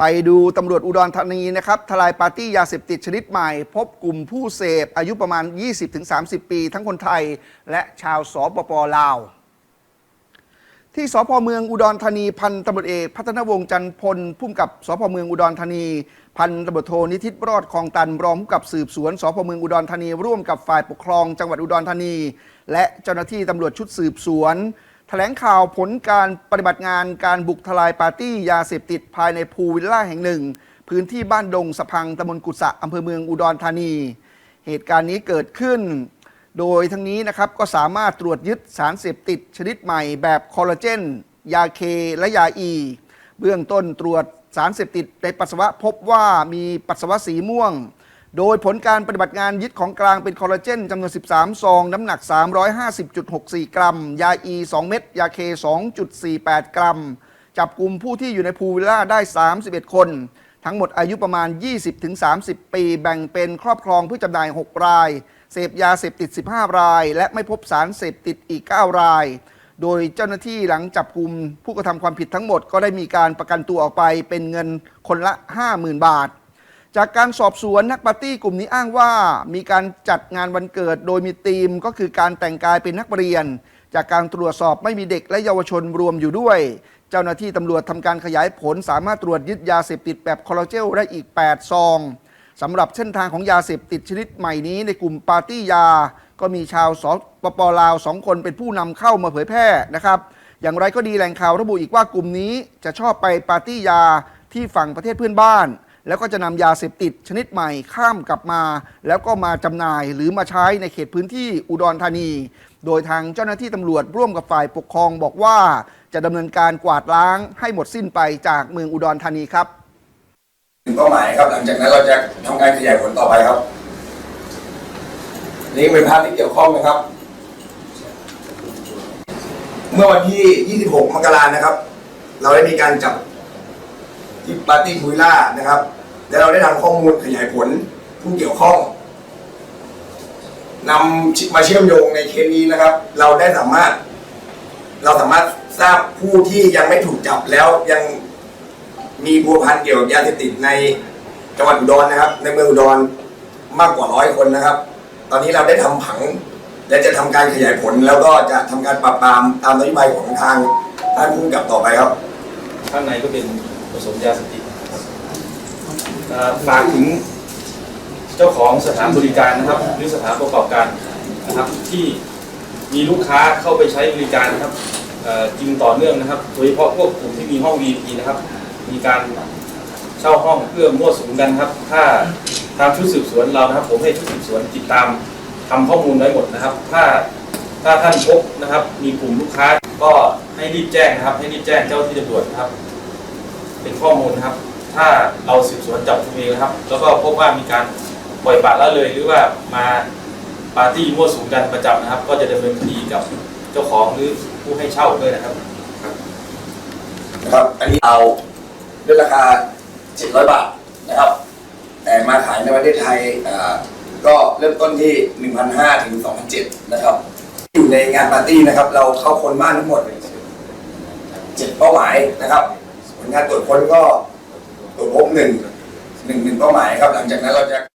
ไปดูตำรวจอุดรธานีนะครับทลายปาร์ตี้ยาเสพติดชนิดใหม่ พบกลุ่มผู้เสพอายุประมาณ 20-30 ปี ทั้งคนไทย และชาวสปปลาว ที่สพเมืองอุดรธานีพันตำรวจเอกพัฒนวงศ์จันพลผู้กำกับสพเมืองอุดรธานี พันตำรวจโทนิติรอดคลองตันรองผู้กับสืบสวนสพเมืองอุดรธานีร่วมกับฝ่ายปกครองจังหวัดอุดรธานี และเจ้าหน้าที่ตำรวจชุดสืบสวน แถลงข่าวผลการปฏิบัติงานการบุกทลายปาร์ตี้ยาเสพติดภายในพูวิลล่าแห่งหนึ่ง พื้นที่บ้านดงสะพังตำบลกุศะอำเภอเมืองอุดรธานี เหตุการณ์นี้เกิดขึ้น โดยทั้งนี้นะครับก็สามารถตรวจยึดสารเสพติดชนิดใหม่แบบคอลลาเจน ยาเคและยาอี เบื้องต้นตรวจสารเสพติดในปัสสาวะพบว่ามีปัสสาวะสีม่วง โดยผลการปฏิบัติงานยึดของกลางเป็นคอลลาเจนจำนวน 13 ซอง น้ำหนัก 350.64 กรัม ยาอี 2 เม็ด ยาเค 2.48 กรัม จับกลุ่มผู้ที่อยู่ในพูวิลล่าได้ 31 คน ทั้งหมดอายุประมาณ 20-30 ปี แบ่งเป็นครอบครองเพื่อจำหน่าย 6 ราย เสพยาเสพติด 15 ราย และไม่พบสารเสพติดอีก 9 ราย โดยเจ้าหน้าที่หลังจับกลุ่มผู้กระทำความผิดทั้งหมดก็ได้มีการประกันตัวออกไปเป็นเงินคนละ 50,000 บาท จากการสอบสวนนักปาร์ตี้กลุ่มนี้อ้างว่า มีการจัดงานวันเกิดโดยมีธีมก็คือการแต่งกายเป็นนักเรียน จากการตรวจสอบไม่มีเด็กและเยาวชนรวมอยู่ด้วย เจ้าหน้าที่ตำรวจทำการขยายผลสามารถตรวจยึดยาเสพติดแบบคอลลาเจลได้อีก 8 ซองสำหรับเส้นทางของยาเสพติดชนิดใหม่นี้ในกลุ่มปาร์ตี้ยา ก็มีชาวสปปลาวสองคนเป็นผู้นำเข้ามาเผยแพร่นะครับอย่างไรก็ดีแหล่งข่าวระบุอีกว่ากลุ่มนี้จะชอบไปปาร์ตี้ยาที่ฝั่งประเทศเพื่อนบ้าน แล้วก็จะนำยาเสพติดชนิดใหม่ข้ามกลับมา แล้วก็มาจำหน่ายหรือมาใช้ในเขตพื้นที่อุดรธานี โดยทางเจ้าหน้าที่ตำรวจร่วมกับฝ่ายปกครองบอกว่าจะดำเนินการกวาดล้างให้หมดสิ้นไปจากเมืองอุดรธานีครับเป้าหมายครับหลังจากนั้นเราจะทำการขยายผลต่อไปครับ นี่เป็นภาพที่เกี่ยวข้องนะครับ เมื่อวันที่ 26 มกรานะครับ เราได้มีการจับ ที่ปาร์ตี้คุยล่านะครับ และเราได้ทำข้อมูลขยายผลผู้เกี่ยวข้องนำมาเชื่อมโยงในเคสนี้นะครับ เราได้สามารถ เราสามารถทราบผู้ที่ยังไม่ถูกจับแล้วยังมีพัวพันเกี่ยวกับยาเสพติดในจังหวัดอุดรนะครับ ในเมืองอุดรมากกว่าร้อยคนนะครับ ตอนนี้เราได้ทำผัง และจะทำการขยายผลแล้วก็จะทำการปราบปรามตามนโยบายของทางท่านผู้กำกับต่อไปครับ ข้างในก็เป็น สมยาเสพติดฝากถึงเจ้าของสถานบริการนะครับ หรือสถานประกอบการนะครับที่มีลูกค้าเข้าไปใช้บริการนะครับจริงต่อเนื่องนะครับโดยเฉพาะพวกกลุ่มที่มีห้อง VIP นะครับ มีการเช่าห้องเพื่อมั่วสุมกันครับ ถ้าทางชุดสืบสวนเรานะครับ ผมให้ชุดสืบสวนติดตามทำข้อมูลไว้หมดนะครับ ถ้าถ้าท่านพบนะครับ มีกลุ่มลูกค้าก็ให้รีบแจ้งนะครับ ให้รีบแจ้งเจ้าที่ตำรวจนะครับ เป็นข้อมูลนะครับ ถ้าเราสืบสวนจับกุมเองนะครับ แล้วก็พบว่ามีการปล่อยปละละเลยหรือว่ามาปาร์ตี้มั่วสุมกันประจำนะครับ ก็จะดำเนินคดีกับเจ้าของหรือผู้ให้เช่าด้วยนะครับ นะครับ อันนี้เอาด้วยราคา 700 บาทนะครับ แต่มาขายในประเทศไทยอ่าก็เริ่มต้นที่ 1,500 ถึง 2,700 นะครับ อยู่ในงานปาร์ตี้นะครับ เราเข้าคนบ้านทั้งหมดเจ็ดเป้าหมายนะครับ งานตรวจค้นก็ตรวจพบหนึ่งหนึ่งหนึ่งเป้าหมายครับ หลังจากนั้นเราจะ